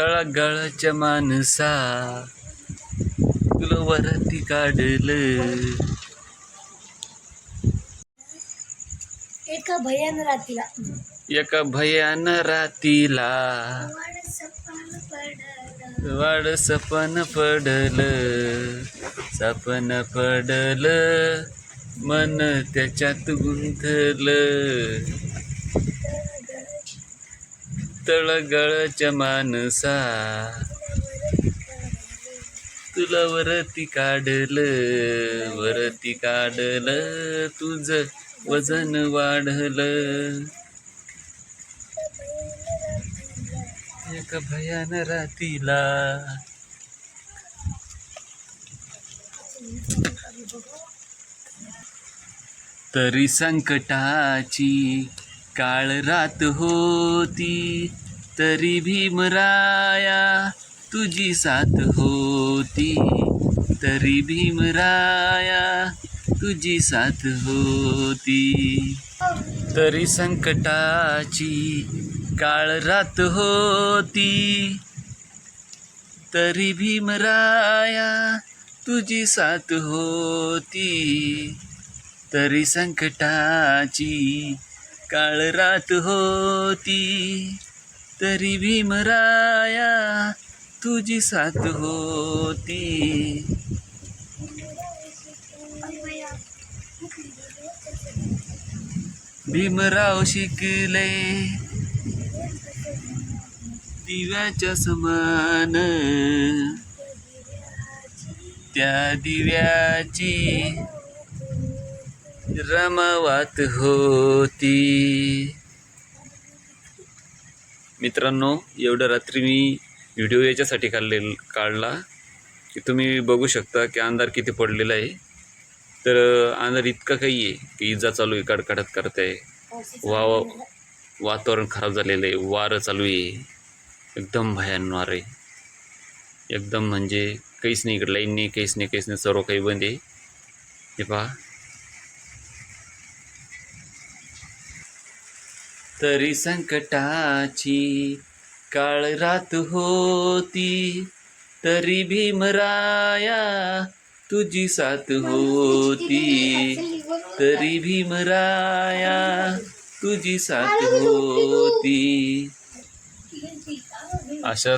तळागाळाच्या माणसा. तुला वरती काढलं. एका भयान रातीला. एका भयान रातीला. वाड सपन पडल. सपन पडल. मन त्याच्यात गुंतल तळगळच्या माणसा तुला वरती काढल वरती काढल तुझ वजन वाढलं. एका भयान रातीला. तरी संकटाची काळ रात होती. तरी भीमराया तुझी साथ होती. तरी भीमराया तुझी साथ होती. तरी संकटाची काळ रात होती. तरी भीमराया तुझी साथ होती. तरी संकटाची काळ रात होती. तरी भीमराया तुझी साथ होती. भीमराव शिकले दिव्याच्या समान. त्या दिव्याची रमावात होती. मित्रांनो एवढ्या रात्री मी व्हिडिओ याच्यासाठी काढले काढला की तुम्ही बघू शकता की अंधार किती पडलेला आहे. तर अंधार इतका काही आहे की इजा चालू आहे कडकडत करत आहे वा वातावरण खराब झालेलं आहे वारं चालू आहे. एकदम भयान वार आहे. एकदम म्हणजे काहीच नाही इकडं लाईन नाही काहीच नाही काहीच नाही सर्व काही बंद आहे. हे पहा. तरी संकटाची काळ रात होती तरी भीमराया तुझी साथ होती. तरी भीमराया तुझी साथ होती. अशा